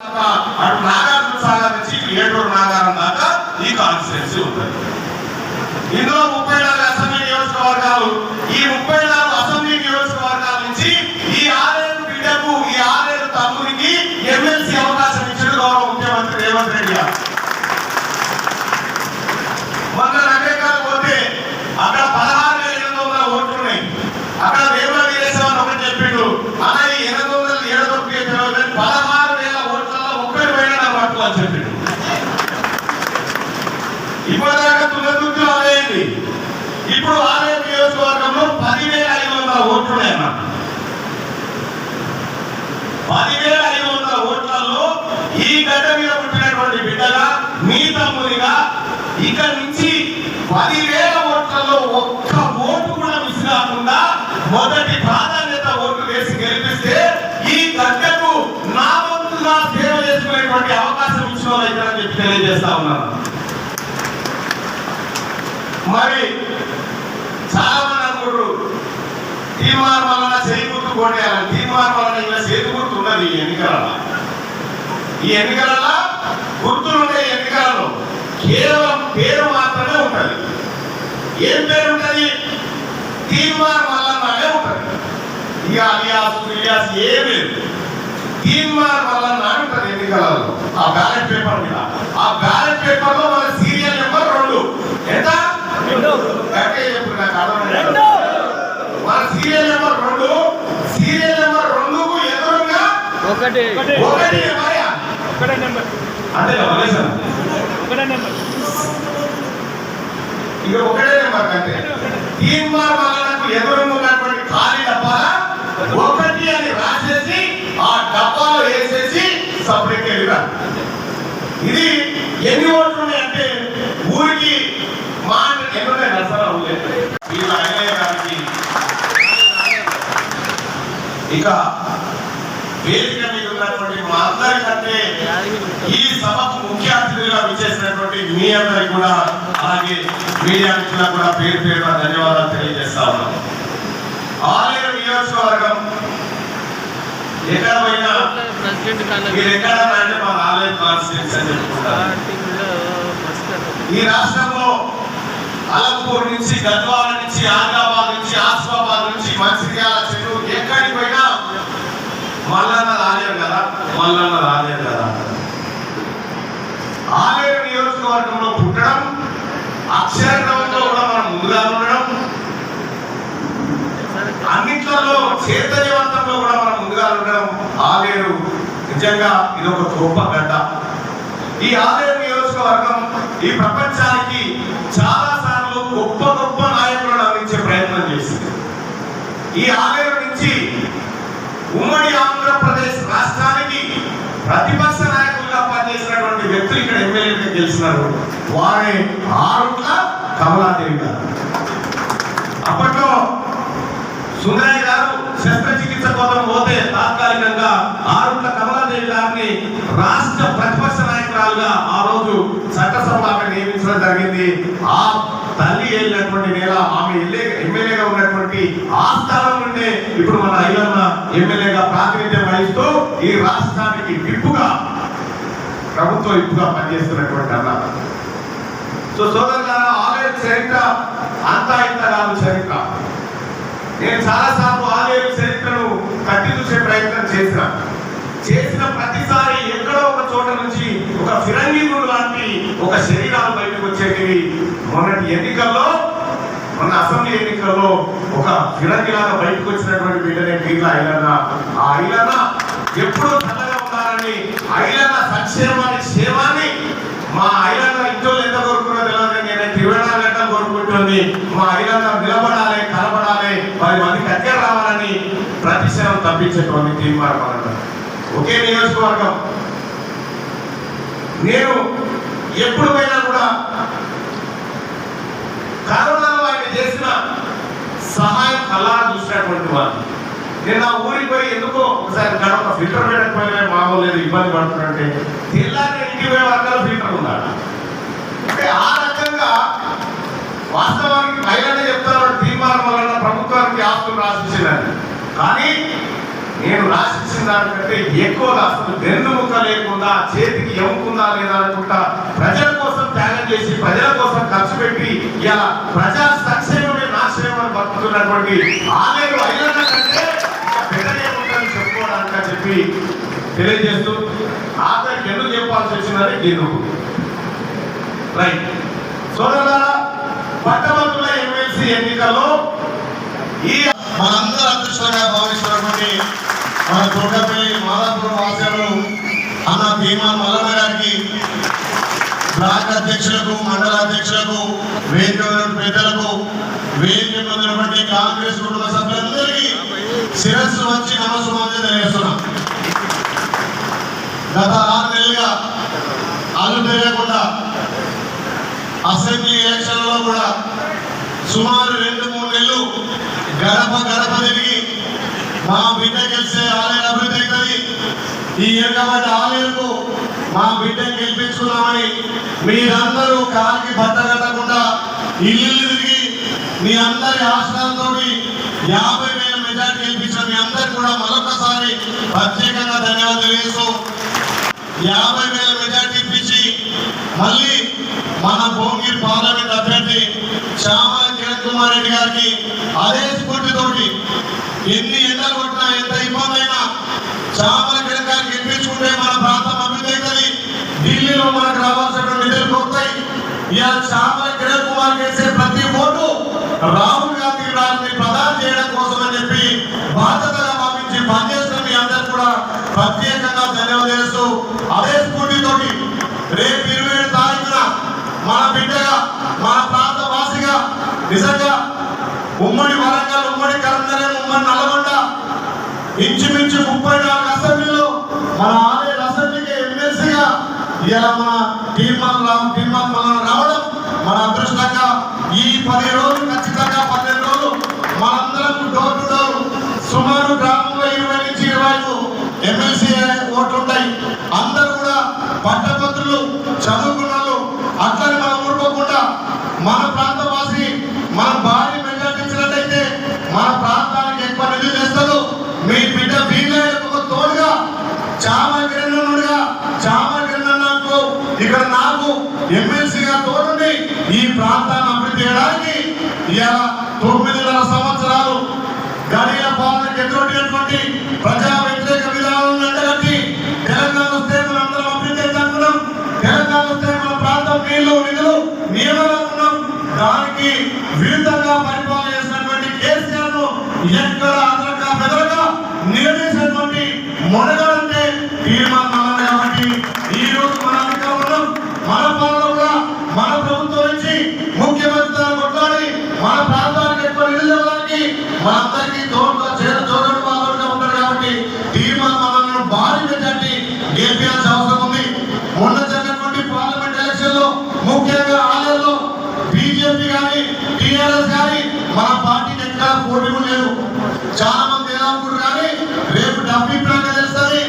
అటు నాగార్జున సాగర్ నుంచి ఏటూరు నాగారం దాకా ఈ కాన్స్టిట్యున్సీ ఉంటుంది ఇందులో ముప్పై నాలుగు అసెంబ్లీ నియోజకవర్గాలు ఈ ముప్పై నాలుగు అసెంబ్లీ నియోజకవర్గాల నుంచి ఈ ఆరేడు బిడ్డకు ఈ ఆరేడు తమ్ముడికి ఎమ్మెల్సీ అవకాశం ఇచ్చిన గౌరవ ముఖ్యమంత్రి రేవంత్ రెడ్డి గారు మొన్న నగరికాలు పోతే అక్కడ పదహారు వేల ఎనిమిది వందల ఓట్లు ఉన్నాయి అక్కడ వేముల వీరేశ్వరం ఒకటి చెప్పిండు అలా ఈ ఎనిమిది వందల ఏడు తొమ్మిది పదహారు వేల ఓట్లలో ముప్పై వేల నా పట్టు అని చెప్పిండు దాకా తులదుర్తిలో ఆలయండి ఇప్పుడు ఆలయ నియోజకవర్గంలో పదివేల ఐదు వందల ఓట్లు ఉన్నాయన్న పదివేల ఐదు వందల ఓట్లలో ఈ గడ్డ మీద పుట్టినటువంటి బిడ్డగా మీ తమ్మునిగా ఇక నుంచి పదివేల ఓట్లలో ఒక్క ఓటు కూడా మిస్ కాకుండా మొదటి ప్రాధాన్యత ఓటు వేసి గెలిపిస్తే ఈ గడ్డకు నా వంతుగా సేవ చేసుకునేటువంటి అవకాశం ఇచ్చిన చెప్పి తెలియజేస్తా ఉన్నాను. మరి చాలా మంది తీర్మానం వలన చేయి గుర్తు కొట్టేయాలని తీర్మానం వలన ఇలా చేతి ఉన్నది ఈ ఎన్నికలలో. ఈ ఎన్నికలలో గుర్తులుండే ఎన్నికలలో కేవలం పేరు మాత్రమే ఉంటుంది. ఏం పేరు ఉంటుంది? తీర్మానం వలననే ఉంటుంది. ఇక అలియాస్ ఇలియాస్ ఏం లేదు. తీర్మానం వలన ఉంటుంది ఎన్నికలలో. ఆ బ్యాలెట్ పేపర్ మీద. ఆ బ్యాలెట్ పేపర్లో మన సీరియల్ నెంబర్ రెండు ఎంత గట్టిగా చెప్పు నాకు అర్థమైంది. మన సీరియల్ నెంబర్ రెండు సీరియల్ నెంబర్ రెండుకు ఎదురుగా ఒకటి. ఒకటి ఒకటే నెంబర్. అంతే కదా ఒకటే నెంబర్. ఇక ఒకటే నెంబర్ కంటే. తీర్మార్ వలనకు ఎదురుగా ఉన్నటువంటి ఖాళీ డబ్బాల? ఒకటి అని రాసేసి ఆ డబ్బాలో వేసేసి సపరేట్ వెళ్ళిరా ఇది ఎన్ని ఓట్లు ఉన్నాయంటే ఊరికి మా ఎన్ని ఉన్నాయి నరసరా ఊళ్ళే వీళ్ళ అయ్యయ్య గారికి ఇక వేదిక మీద ఉన్నటువంటి మా అందరికంటే ఈ సభకు ముఖ్య అతిథిగా విచ్చేసినటువంటి మీ అందరికి కూడా అలాగే మీడియా మిత్రులకు కూడా పేరు పేరున ధన్యవాదాలు తెలియజేస్తా ఉన్నాను ఆలయ నియోజకవర్గం ఎక్కడ పోయినా ప్రెసిడెంట్ కన్నా మీరు ఎక్కడ అంటే మా ఆలయ కాన్స్టిట్యూన్స్ అని చెప్పుకుంటారు. ఈ రాష్ట్రంలో అలంపూర్ నుంచి గద్వాల నుంచి ఆదిలాబాద్ నుంచి ఆసిఫాబాద్ నుంచి మంచిర్యాల చెన్నూరు ఎక్కడికి పోయినా మల్లన్న రాలేరు కదా? మల్లన్న రాలేరు కదా? ఆలేరు నియోజకవర్గంలో పుట్టడం అక్షర కూడా మనం ముందుగా ఉండడం అన్నిట్లలో చైతన్యవంతంలో కూడా మనం ముందుగా ఉండడం ఆలేరు నిజంగా ఇది ఒక గొప్ప గడ్డ. ఈ ఆలయ నియోజకవర్గం ఈ ప్రపంచానికి చాలా సార్లు గొప్ప గొప్ప నాయకులను అందించే ప్రయత్నం చేసింది. ఈ ఆలయం నుంచి ఉమ్మడి ఆంధ్రప్రదేశ్ రాష్ట్రానికి ప్రతిపక్ష నాయకులుగా పనిచేసినటువంటి వ్యక్తులు ఇక్కడ ఎమ్మెల్యేగా గెలిచినారు వారే ఆరుట్ల కమలాదేవి గారు. అప్పట్లో సుందరయ్య నాయకురాలుగా ఆ రోజు చట్టసభ ఆమె నియమించడం జరిగింది. ఆ తల్లి వెళ్ళినటువంటి నేల ఆమె ఎల్లే ఎమ్మెల్యేగా ఉన్నటువంటి ఆ స్థలం నుండే ఇప్పుడు మన ఐలన్న ఎమ్మెల్యేగా ప్రాతినిధ్యం వహిస్తూ ఈ రాష్ట్రానికి విప్పుగా ప్రభుత్వం ఇప్పుగా పనిచేస్తున్నటువంటి అన్న. సో సోదరులారా ఆలయ చరిత్ర అంతా ఇంత కాదు చరిత్ర. నేను చాలాసార్లు ఆలయ చరిత్రను తగ్గి చూసే ప్రయత్నం చేశాను చేసిన ప్రతిసారి ఎక్కడో ఒక చోట నుంచి ఒక ఫిరంగిగుడు లాంటి ఒక శరీరాలు బయటకు వచ్చేటివి. మొన్నటి ఎన్నికల్లో మన అసెంబ్లీ ఎన్నికల్లో ఒక ఫిరంగిలాగా బయటకు వచ్చినటువంటి బిడ్డనే వీళ్ళ ఐలన్న. ఆ ఐలన్న ఎప్పుడు చల్లగా ఉండాలని ఐలన్న సంక్షేమాన్ని క్షేమాన్ని మా ఐలన్న ఇంట్లో ఎంత కోరుకున్నా తెలియదు నేను తిరువణాలు కోరుకుంటుంది. మా ఐలన్న నిలబడాలి కనబడాలి వారి మందికి దగ్గర రావాలని ప్రతిశనం తప్పించేటువంటి తీర్మానం అన్నారు ఒకే నియోజకవర్గం. నేను ఎప్పుడు పోయినా కూడా కరోనాలో ఆయన చేసిన సహాయం కళా చూసినటువంటి వారు. నేను ఆ ఊరికి పోయి ఎందుకో ఒకసారి గడప ఫిల్టర్ పెట్టకపోయినా మామూలు లేదు ఇబ్బంది పడుతుందంటే తెల్లారి ఇంటికి పోయే వర్గాలు ఫిల్టర్ ఉండాలి. అంటే ఆ రకంగా వాస్తవానికి పైగానే చెప్తారు తీర్మానం వలన ప్రభుత్వానికి ఆస్తులు రాసిచ్చినది కానీ నేను రాసిచ్చిన దానికంటే ఎక్కువగా అసలు వెన్ను ముక్క లేకుండా చేతికి ఎముకుందా లేదా అనుకుంటా ప్రజల కోసం త్యాగం చేసి ప్రజల కోసం ఖర్చు పెట్టి ఇలా ప్రజా సంక్షేమమే నాశనమని బతుకుతున్నటువంటి ఆలయం అయినా కంటే ఇంకా చెప్పుకోవడానికి చెప్పి తెలియజేస్తూ ఆఖరికి ఎందుకు చెప్పాల్సి వచ్చిందని నేను రైట్. సోదరులారా పట్టభద్రుల ఎమ్మెల్సీ ఎన్నికల్లో ఈ మనందరూ అదృష్టంగా భావిస్తున్నటువంటి మన దుర్గపల్లి మాదాపూర్ వాసులు అన్న భీమా మల్లన్న గారికి బ్లాక్ అధ్యక్షులకు మండల అధ్యక్షులకు వేదిక పెద్దలకు వేదిక పొందినటువంటి కాంగ్రెస్ కుటుంబ సభ్యులందరికీ శిరస్సు వచ్చి నమస్సుమాంజలి తెలియజేస్తున్నాం. గత ఆరు నెలలుగా అల్లు తెలియకుండా అసెంబ్లీ ఎలక్షన్లలో కూడా సుమారు రెండు మూడు నెలలు గడప గడప తిరిగి మా బిడ్డ గెలిచే ఆలయం అభివృద్ధి అవుతుంది. ఈ ఏకమైన ఆలయంకు మా బిడ్డ గెలిపించుకున్నామని మీరందరూ కాలికి బట్ట కట్టకుండా ఇల్లు తిరిగి మీ అందరి ఆశ్రయంతో యాభై వేల మెజార్టీ గెలిపించిన మీ అందరికి కూడా మరొకసారి ప్రత్యేకంగా ధన్యవాదాలు తెలియజేస్తూ యాభై వేల మెజార్టీ ఇప్పించి మళ్ళీ మన భువనగిరి పార్లమెంట్ అభ్యర్థి శ్యామాజీ కుమార్ రెడ్డి గారికి అదే స్ఫూర్తితోటి ఎన్ని ఎండలు కొట్టినా ఎంత ఇబ్బంది అయినా శ్యామల కిరణ్ గారికి ఇప్పించుకుంటే మన ప్రాంతం అభివృద్ధి ఢిల్లీలో మనకు రావాల్సినటువంటి నిధులు కొడతాయి ఇలా చేపల కిరణ్ కుమార్ చేసే ప్రతి ఓటు రాహుల్ గాంధీ గారిని ప్రధానం చేయడం కోసం అని చెప్పి బాధ్యతగా భావించి పనిచేస్తున్న మీ అందరూ కూడా ప్రత్యేకంగా ధన్యవాదాలు అదే స్ఫూర్తితోటి రేపు ఇరవై ఏడు తారీఖున మన బిడ్డగా మన నిజంగా ఉమ్మడి వరంగల్ ఉమ్మడి కరందరే ఉమ్మడి నల్గొండ ఇంచుమించు ముప్పై నాలుగు అసెంబ్లీలో మన ఆలయ అసెంబ్లీకి ఎమ్మెల్సీగా ఇలా మన తీర్మానం రామ్ తీర్మానం మనం రావడం మన అదృష్టంగా ఈ పది రోజులు ఖచ్చితంగా పన్నెండు రోజులు మనందరం డోర్ టు డోర్ సుమారు గ్రామంలో ఇరవై నుంచి ఇరవై ఐదు ఎమ్మెల్సీ ఓట్లుంటాయి. అందరూ కూడా పట్టభద్రులు చదువుకున్న వాళ్ళు అట్లని మనం ఊరుకోకుండా మన ప్రాంత వాసి మన భారీ మెజార్టీ ఇచ్చినట్టయితే మన ప్రాంతానికి ఎక్కువ నిధులు తెస్తారు మీ బిడ్డ వీళ్ళకు ఒక తోడుగా చామా కిరణ్నుడుగా చామా కిరణ్కు ఇక్కడ నాకు ఎమ్మెల్సీగా తోడుండి ఈ తీయడానికి అభివృద్ధి చేయడానికి ఇలా తొమ్మిదిన్నర సంవత్సరాలు గడియ పాలనకు ఎదురొట్టినటువంటి ప్రజా వ్యతిరేక విధానాలను ఎండగట్టి తెలంగాణ వస్తే మనం అందరం అభివృద్ధి అవుతాం తెలంగాణ వస్తే మన ప్రాంతం నీళ్ళు నిధులు నియమాలు దానికి విరుద్ధంగా పరిపాలన చేసినటువంటి కేసీఆర్ను ఎక్కడ అదనంగా బెదరగా నిలదీసినటువంటి మొనగాలంటే ఇవ్వడానికి మనందరికీ తోడుగా చేర తోడు కాబట్టి మనల్ని భారీ మెజార్టీ గెలిపించాల్సిన అవసరం ఉంది. మొన్న జరిగినటువంటి పార్లమెంట్ ఎలక్షన్లో ముఖ్యంగా ఆలయంలో బీజేపీ కానీ టీఆర్ఎస్ కానీ మన పార్టీకి ఎక్కడ పోటీ లేదు చాలా మంది ఎలా కానీ రేపు డబ్బు తెలుస్తుంది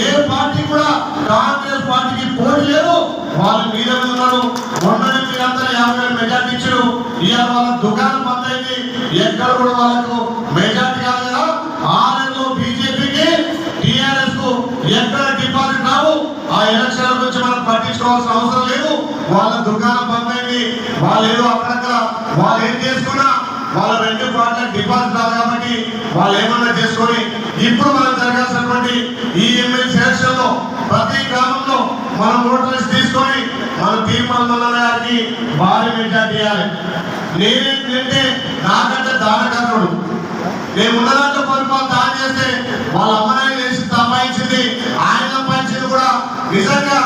ఏ పార్టీ కూడా కాంగ్రెస్ పార్టీకి పోటీ లేదు వాళ్ళు మీద మీద ఉన్నారు మొన్ననే మీరందరూ యాభై వేల మెజార్టీ ఇచ్చారు ఇవాళ వాళ్ళ దుకాణం బంద్ అయింది ఎక్కడ కూడా వాళ్ళకు మెజార్టీ కాదు కదా ఆర్ఎస్ బీజేపీకి టిఆర్ఎస్కు ఎక్కడ డిపాజిట్ రావు ఆ ఎలక్షన్ల గురించి మనం పట్టించుకోవాల్సిన అవసరం లేదు. వాళ్ళ దుకాణం బంద్ అయింది వాళ్ళు ఏదో అక్కడక్కడ వాళ్ళు ఏం చేసుకున్నా వాళ్ళ రెండు పార్టీలకు డిపాజిట్ రాదు కాబట్టి వాళ్ళు ఏమన్నా చేసుకొని ఇప్పుడు మనం జరగాల్సినటువంటి ఈ ఎమ్మెల్యే లో ప్రతి గ్రామంలో మనం ఓటర్స్ తీసుకొని మన తీర్మానం గారికి భారీ మెజార్టీ ఇవ్వాలి. నేనేంటంటే నాకంటే దానకర్ణుడు నేను ఉన్న దాంట్లో పరిపాలన దాని చేస్తే వాళ్ళ అమ్మనాన్ని చేసి సంపాదించింది ఆయన సంపాదించింది కూడా నిజంగా.